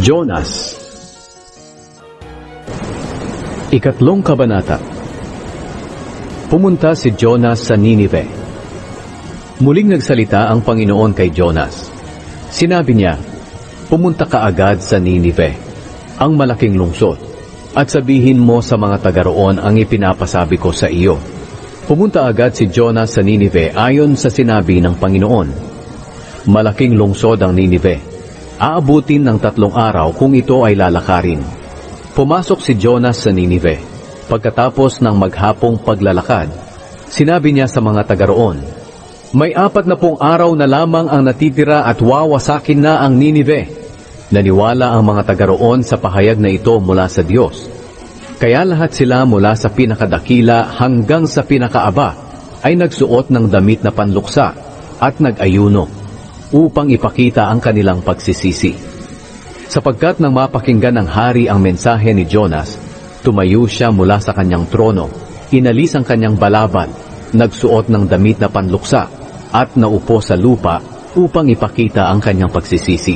Jonas Ikatlong Kabanata Pumunta si Jonas sa Ninive. Muling nagsalita ang Panginoon kay Jonas. Sinabi niya, Pumunta ka agad sa Ninive, ang malaking lungsod, at sabihin mo sa mga taga roon ang ipinapasabi ko sa iyo. Pumunta agad si Jonas sa Ninive ayon sa sinabi ng Panginoon. Malaking lungsod ang Ninive. Aabutin ng tatlong araw kung ito ay lalakarin. Pumasok si Jonas sa Ninive. Pagkatapos ng maghapong paglalakad, sinabi niya sa mga taga roon, May apat na pong araw na lamang ang natitira at wawasakin na ang Ninive. Naniwala ang mga taga roon sa pahayag na ito mula sa Diyos. Kaya lahat sila mula sa pinakadakila hanggang sa pinakaaba ay nagsuot ng damit na panluksa at nag-ayuno upang ipakita ang kanilang pagsisisi. Sapagkat nang mapakinggan ng hari ang mensahe ni Jonas, tumayo siya mula sa kanyang trono, inalis ang kanyang balabal, nagsuot ng damit na panluksa, at naupo sa lupa upang ipakita ang kanyang pagsisisi.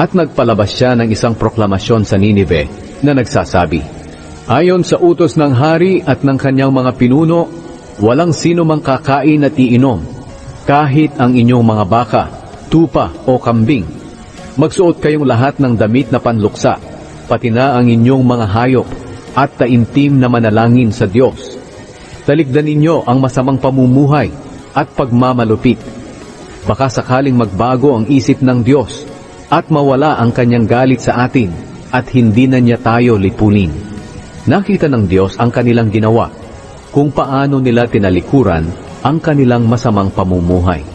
At nagpalabas siya ng isang proklamasyon sa Ninive na nagsasabi, Ayon sa utos ng hari at ng kanyang mga pinuno, walang sino mang kakain at iinom, kahit ang inyong mga baka, tupa o kambing. Magsuot kayong lahat ng damit na panluksa, pati na ang inyong mga hayop, at taimtim na manalangin sa Diyos. Talikdan ninyo ang masamang pamumuhay at pagmamalupit. Baka sakaling magbago ang isip ng Diyos at mawala ang kanyang galit sa atin at hindi na niya tayo lipunin. Nakita ng Diyos ang kanilang ginawa, kung paano nila tinalikuran ang kanilang masamang pamumuhay.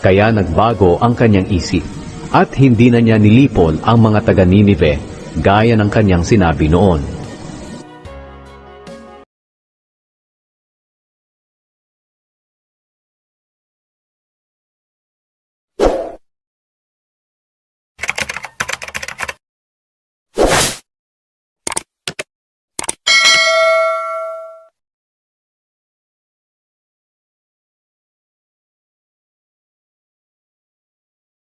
Kaya nagbago ang kanyang isip, at hindi na niya nilipol ang mga taga Ninive gaya ng kanyang sinabi noon.